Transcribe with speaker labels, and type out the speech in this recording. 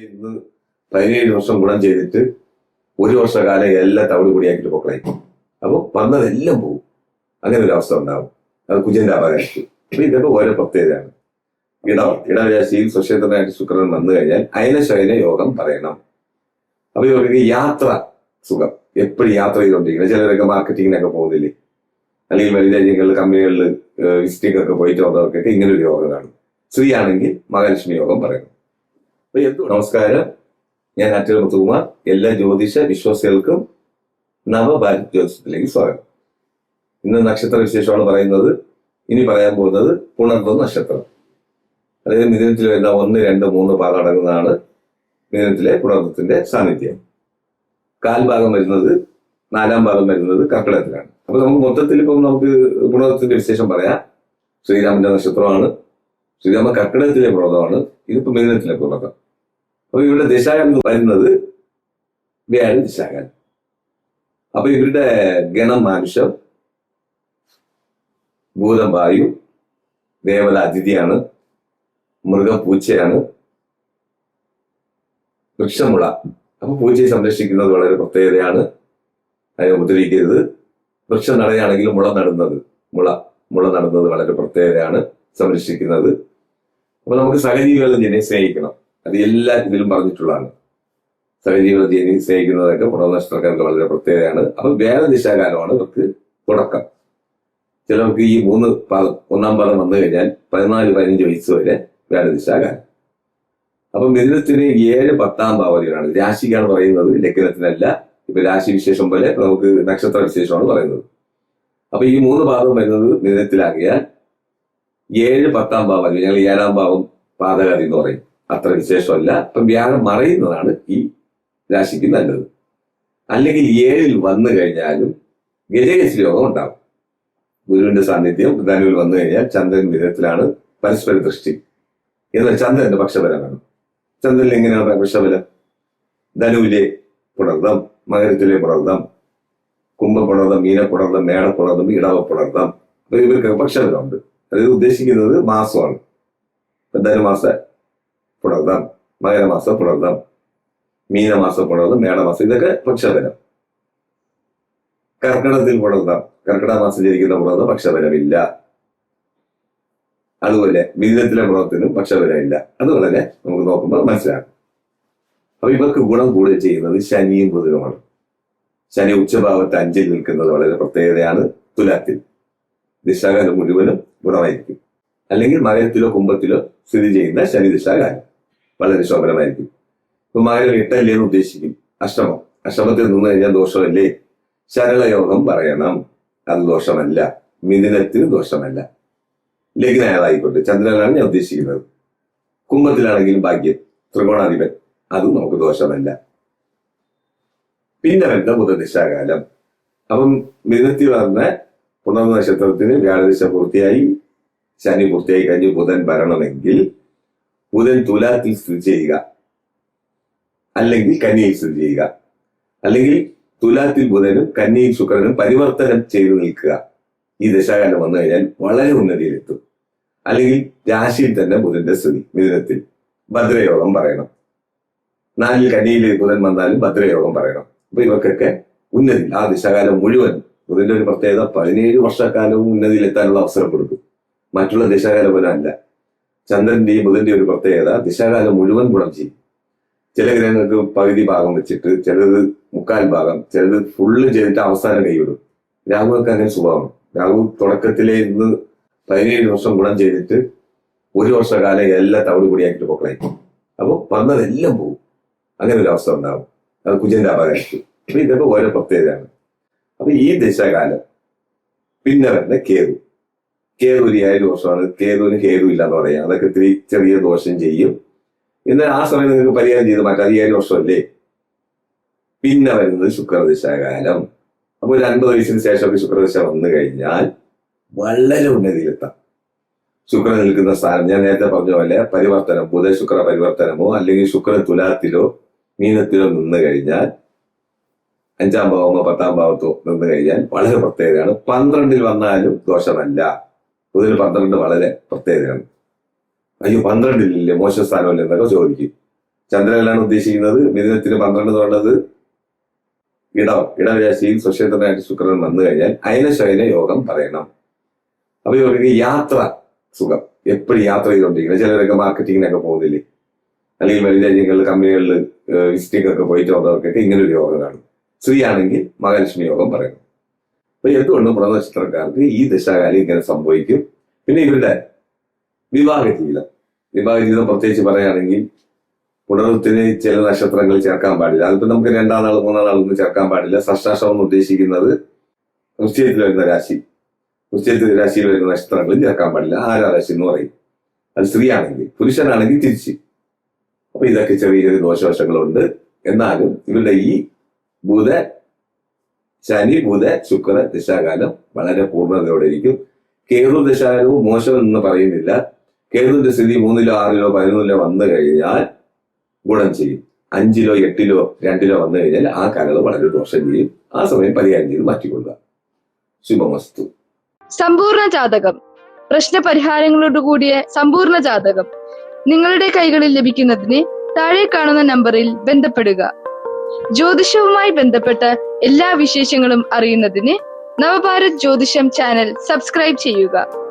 Speaker 1: ഇന്ന് പതിനേഴ് വർഷം ഗുണം ചെയ്തിട്ട് ഒരു വർഷകാലം എല്ലാം തവിട് പൊടിയാക്കിയിട്ട് പൊക്കളായി. അപ്പൊ വന്നതെല്ലാം പോകും അങ്ങനെ ഒരു അവസ്ഥ ഉണ്ടാവും. അത് കുജന്റെ അപകടത്തിൽ അപ്പൊ ഇതൊക്കെ ഓരോ പ്രത്യേകതയാണ്. ഇടം ഇടവരാശിയിൽ സുക്ഷേത്രനായിട്ട് ശുക്രൻ വന്നു കഴിഞ്ഞാൽ അയനശയന യോഗം പറയണം. അപ്പൊ ഇവർക്ക് യാത്ര സുഖം. എപ്പോഴും യാത്ര ചെയ്തുകൊണ്ടിരിക്കണം. ചിലരൊക്കെ മാർക്കറ്റിങ്ങിനൊക്കെ പോകുന്നില്ലേ? അല്ലെങ്കിൽ വലിയ രാജ്യങ്ങളിൽ കമ്പനികളിൽ വിസിറ്റിംഗ് ഒക്കെ പോയിട്ട് വന്നവർക്കൊക്കെ ഇങ്ങനെ ഒരു യോഗം കാണും. സ്ത്രീ ആണെങ്കിൽ മഹാലക്ഷ്മി യോഗം പറയണം. നമസ്കാരം. ഞാൻ അറ്റൽ മുത്തുകുമാർ. എല്ലാ ജ്യോതിഷ വിശ്വാസികൾക്കും നവഭാരത് ജ്യോതിഷത്തിലേക്ക് സ്വാഗതം. ഇന്ന് നക്ഷത്ര വിശേഷമാണ് പറയുന്നത്. ഇനി പറയാൻ പോകുന്നത് പുണർന്ന നക്ഷത്രം. അതായത് മിഥുനത്തിൽ വരുന്ന ഒന്ന് രണ്ട് മൂന്ന് പാദം അടങ്ങുന്നതാണ് മിഥുനത്തിലെ പുണർന്നത്തിന്റെ സാന്നിധ്യം. കാൽഭാഗം വരുന്നത് നാലാം ഭാഗം വരുന്നത് കർക്കിടകത്തിലാണ്. അപ്പൊ നമുക്ക് മൊത്തത്തിൽ ഇപ്പം നമുക്ക് പുണർവത്തിന്റെ വിശേഷം പറയാം. ശ്രീരാമന്റെ നക്ഷത്രമാണ്. ശ്രീരാമ കർക്കിടകത്തിലെ പുണർന്നമാണ് ഇതിപ്പോ മിഥുനത്തിലെ പുണർന്നം അപ്പൊ ഇവരുടെ എന്ന് വരുന്നത് വ്യാഴ ദിശാകൻ അപ്പൊ ഇവരുടെ ഗണം മാനുഷം ഭൂതം വായു ദേവത അതിഥിയാണ് മൃഗം പൂച്ചയാണ് വൃക്ഷമുള. അപ്പൊ പൂച്ചയെ സംരക്ഷിക്കുന്നത് വളരെ പ്രത്യേകതയാണ്. അതിനെ ഉപദ്രവിക്കരുത്. വൃക്ഷം നടയാണെങ്കിലും മുള നടുന്നത് മുള മുള നടുന്നത് വളരെ പ്രത്യേകതയാണ് സംരക്ഷിക്കുന്നത്. അപ്പൊ നമുക്ക് സഹജീവികളെ ജനെ സ്നേഹിക്കണം. അത് എല്ലാ ഇതിലും പറഞ്ഞിട്ടുള്ളതാണ്. സഹജീവികളെ ജനെ സ്നേഹിക്കുന്നതൊക്കെ പുറനഷ്ടക്കാർക്ക് വളരെ പ്രത്യേകതയാണ്. അപ്പൊ വേദദിശാകാലമാണ് ഇവർക്ക് തുടക്കം. ചിലർക്ക് ഈ മൂന്ന് പാദം ഒന്നാം പാദം വന്നു കഴിഞ്ഞാൽ പതിനാല് പതിനഞ്ച് വയസ്സ് വരെ വേദദിശാകാലം അപ്പൊ മിഥുനത്തിന് ഏഴ് പത്താം ഭാവതികളാണ് രാശിക്കാണ് പറയുന്നത് ലഗ്നത്തിനല്ല. ഇപ്പൊ രാശി വിശേഷം പോലെ നമുക്ക് നക്ഷത്ര വിശേഷമാണ് പറയുന്നത്. അപ്പൊ ഈ മൂന്ന് ഭാഗം വരുന്നത് മിഥുനത്തിലാകിയാൽ ഏഴ് പത്താം ഭാവം ഞങ്ങൾ ഏഴാം ഭാവം പാതകാതി എന്ന് പറയും. അത്ര വിശേഷമല്ല. അപ്പൊ വ്യാഴം മറയുന്നതാണ് ഈ രാശിക്ക് നല്ലത്. അല്ലെങ്കിൽ ഏഴിൽ വന്നു കഴിഞ്ഞാലും ഗജകേശ യോഗം ഉണ്ടാവും. ഗുരുവിന്റെ സാന്നിധ്യം ധനുവിൽ വന്നു കഴിഞ്ഞാൽ ചന്ദ്രൻ വിധത്തിലാണ് പരസ്പര ദൃഷ്ടി. എന്നാൽ ചന്ദ്രന്റെ പക്ഷബലമാണ് ചന്ദ്രനിൽ എങ്ങനെയാണ് പക്ഷബലം ധനുവിലെ പുണർദം മകരത്തിലെ പുണർദം കുംഭപുണർദം മീനപ്പുണർദം മേടപ്പുണർദം ഇടവപ്പുണർദം അപ്പൊ ഇവർക്ക് പക്ഷബലമുണ്ട് അതായത് ഉദ്ദേശിക്കുന്നത് മാസമാണ്. ധനുമാസ പുണർദം മകരമാസ പുണർദം മീനമാസ പുണർദം മേടമാസം ഇതൊക്കെ പക്ഷപരം. കർക്കിടത്തിൽ പുണർദം കർക്കിടക മാസം ജനിക്കുന്ന പുണർദം പക്ഷപരമില്ല. അതുപോലെ മിഥുനത്തിലെ പുണർത്തിനും പക്ഷപരമില്ല. അത് വളരെ നമുക്ക് നോക്കുമ്പോൾ മനസ്സിലാകും അപ്പൊ ഇവർക്ക് ഗുണം കൂടുതൽ ചെയ്യുന്നത് ശനിയും ബുധനുമാണ്. ശനി ഉച്ചഭാവത്ത് അഞ്ചിൽ നിൽക്കുന്നത് വളരെ പ്രത്യേകതയാണ് തുലാത്തിൽ. ദിശാകാലം മുഴുവനും ഗുണമായിരിക്കും. അല്ലെങ്കിൽ മരത്തിലോ കുംഭത്തിലോ സ്ഥിതി ചെയ്യുന്ന ശനി ദിശാകാലം വളരെ ശോഭനമായിരിക്കും. ഇപ്പൊ മകരം ഇട്ടല്ലേ എന്ന് ഉദ്ദേശിക്കും. അഷ്ടമം അഷ്ടമത്തിൽ നിന്ന് കഴിഞ്ഞാൽ ദോഷമല്ലേ? ശരളയോഗം പറയണം. അത് ദോഷമല്ല. മിഥുനത്തിന് ദോഷമല്ല. ലഗ്നായതായിക്കോട്ടെ ചന്ദ്രനാണ് ഞാൻ ഉദ്ദേശിക്കുന്നത്. കുംഭത്തിലാണെങ്കിലും ഭാഗ്യം. ത്രികോണാധിപൻ. അതും നമുക്ക് ദോഷമല്ല. പിന്നെ വരുന്ന ബുധദിശാകാലം. അപ്പം മിഥുനത്തിൽ വന്ന പുണർന്ന നക്ഷത്രത്തിന് വ്യാഴദിശ പൂർത്തിയായി. ശനി പൂർത്തിയായി കഴിഞ്ഞ് ബുധൻ വരണമെങ്കിൽ ബുധൻ തുലാത്തിൽ സ്ഥിതി ചെയ്യുക. അല്ലെങ്കിൽ കന്യയിൽ സ്ഥിതി ചെയ്യുക. അല്ലെങ്കിൽ തുലാത്തിൽ ബുധനും കന്യയിൽ ശുക്രനും പരിവർത്തനം ചെയ്തു നിൽക്കുക. ഈ ദശാകാലം വന്നു കഴിഞ്ഞാൽ വളരെ ഉന്നതിയിലെത്തും. അല്ലെങ്കിൽ രാശിയിൽ തന്നെ ബുധന്റെ സ്ഥിതി മിഥുനത്തിൽ. ഭദ്രയോഗം പറയണം. നാലിൽ കനിയിൽ ബുധൻ വന്നാലും ഭദ്രയോഗം പറയണം. അപ്പൊ ഇവർക്കൊക്കെ ഉന്നതി. ആ ദിശാകാലം മുഴുവൻ ബുധന്റെ ഒരു പ്രത്യേകത പതിനേഴ് വർഷക്കാലവും ഉന്നതിയിലെത്താനുള്ള അവസരം കൊടുക്കും. മറ്റുള്ള ദിശാകാലം പോലെ അല്ല ചന്ദ്രന്റെയും ബുധന്റെയും ഒരു പ്രത്യേകത ദിശാകാലം മുഴുവൻ ഗുണം ചെയ്യും. ചില ഗ്രഹങ്ങൾക്ക് പകുതി ഭാഗം വെച്ചിട്ട് ചിലത് മുക്കാൽ ഭാഗം ചിലത് ഫുള്ള് ചെയ്തിട്ട് അവസാനം കൈവിടും. രാഹുവൊക്കെ അങ്ങനെ സ്വഭാവം. രാഹു തുടക്കത്തിലെ ഇന്ന് പതിനേഴ് വർഷം ഗുണം ചെയ്തിട്ട് ഒരു വർഷകാലം എല്ലാം തവിട് പൊടിയാക്കിയിട്ട് പൊക്കളായിരിക്കും അപ്പോൾ വന്നതെല്ലാം പോകും അങ്ങനെ ഒരു അവസ്ഥ ഉണ്ടാവും. അത് കുജന്റെ അപകടത്തിൽ. അപ്പൊ ഇതൊക്കെ ഓരോ പ്രത്യേകതയാണ്. അപ്പൊ ഈ ദശകാലം പിന്നെ വരുന്ന കേതു. കേതു ദോഷമാണ് കേതുവിന് കേതു ഇല്ല എന്ന് പറയാം. അതൊക്കെ ഇത്തിരി ചെറിയ ദോഷം ചെയ്യും. എന്നാൽ ആ സമയം നിങ്ങൾക്ക് പരിഹാരം ചെയ്ത് മാറ്റാം. വർഷമല്ലേ? പിന്നെ വരുന്നത് ശുക്രദിശാകാലം. അപ്പോൾ ഒരു അൻപത് വയസ്സിന് ശേഷമൊക്കെ ശുക്രദിശ വന്നു കഴിഞ്ഞാൽ വളരെ ഉന്നതിയിലെത്താം. ശുക്രൻ നിൽക്കുന്ന സ്ഥാനം. ഞാൻ നേരത്തെ പറഞ്ഞ പോലെ പരിവർത്തനം ബുധ ശുക്ര പരിവർത്തനമോ അല്ലെങ്കിൽ ശുക്രൻ തുലാത്തിലോ മീനത്തിലോ നിന്ന് കഴിഞ്ഞാൽ അഞ്ചാം ഭാവമോ പത്താം ഭാവത്തോ നിന്ന് കഴിഞ്ഞാൽ വളരെ പ്രത്യേകതയാണ്. പന്ത്രണ്ടിൽ വന്നാലും ദോഷമല്ല. ബുധന് പന്ത്രണ്ട് വളരെ പ്രത്യേകതയാണ്. അയ്യോ പന്ത്രണ്ടില്ലേ മോശ സ്ഥാനമല്ലേ എന്നൊക്കെ ചോദിക്കും. ചന്ദ്രനിലാണ് ഉദ്ദേശിക്കുന്നത് മിഥുനത്തിന് പന്ത്രണ്ട് എന്നുള്ളത് ഇടം ഇടവരാശിയിൽ സ്വക്ഷേത്രനായിട്ട് ശുക്രൻ വന്നു കഴിഞ്ഞാൽ അയനശയന യോഗം പറയണം. അപ്പൊ ഇവർക്ക് യാത്ര സുഖം. എപ്പോഴും യാത്ര ചെയ്തുകൊണ്ടിരിക്കണം. ചിലരൊക്കെ മാർക്കറ്റിങ്ങിനൊക്കെ പോകുന്നില്ലേ? അല്ലെങ്കിൽ വലിയ രാജ്യങ്ങളിൽ കമ്പനികളിൽ വിസിറ്റിംഗ് ഒക്കെ പോയിട്ട് വന്നവർക്കൊക്കെ ഇങ്ങനെ ഒരു യോഗം കാണും. സ്ത്രീ ആണെങ്കിൽ മഹാലക്ഷ്മി യോഗം പറയണം. അപ്പൊ എന്തുകൊണ്ടും വ്രതനക്ഷത്രക്കാർക്ക് ഈ ദശാകാലം ഇങ്ങനെ സംഭവിക്കും. പിന്നെ ഇവരുടെ വിവാഹ ജീവിതം. വിവാഹ ജീവിതം പ്രത്യേകിച്ച് പറയുകയാണെങ്കിൽ പുണർത്തിന് ചില നക്ഷത്രങ്ങൾ ചേർക്കാൻ പാടില്ല. അതിപ്പോ നമുക്ക് രണ്ടാം നാൾ മൂന്നാം നാൾ ഒന്നും ചേർക്കാൻ പാടില്ല. സഷ്ടാഷ്ടം എന്ന് ഉദ്ദേശിക്കുന്നത് വൃശ്ചയത്തിൽ വരുന്ന രാശി. വൃശ്ചയത്തിൽ രാശിയിൽ വരുന്ന നക്ഷത്രങ്ങളും ചേർക്കാൻ പാടില്ല. ആരാ രാശി എന്ന് പറയും. അത് സ്ത്രീയാണെങ്കിൽ പുരുഷനാണെങ്കിൽ തിരിച്ച്. അപ്പൊ ഇതൊക്കെ ചെറിയ ചെറിയ ദോഷവശങ്ങളുണ്ട്. എന്നാലും ഇവരുടെ ഈ ബുധ ശനി ബുധ ശുക്ര ദശാകാലം വളരെ പൂർണതയോടെ ഇരിക്കും. കേതു ദശാകാലവും മോശം എന്ന് പറയുന്നില്ല. കേതുവിന്റെ സ്ഥിതി മൂന്നിലോ ആറിലോ പതിനൊന്നിലോ വന്നു കഴിഞ്ഞാൽ ഗുണം ചെയ്യും. അഞ്ചിലോ എട്ടിലോ രണ്ടിലോ വന്നു കഴിഞ്ഞാൽ ആ കാലങ്ങൾ വളരെ ദോഷം ചെയ്യും. ആ സമയം പരിഹാരം ചെയ്ത് മാറ്റിക്കൊള്ളുക. ശുഭമസ്തു.
Speaker 2: സമ്പൂർണ ജാതകം. പ്രശ്ന പരിഹാരങ്ങളോട് കൂടിയ സമ്പൂർണ ജാതകം. നിങ്ങളുടെ കൈകളിൽ ലഭിക്കുന്നതിന് താഴെ കാണുന്ന നമ്പറിൽ ബന്ധപ്പെടുക. ജ്യോതിഷവുമായി ബന്ധപ്പെട്ട എല്ലാ വിശേഷങ്ങളും അറിയുന്നതിന് നവഭാരത് ജ്യോതിഷം ചാനൽ സബ്സ്ക്രൈബ് ചെയ്യുക.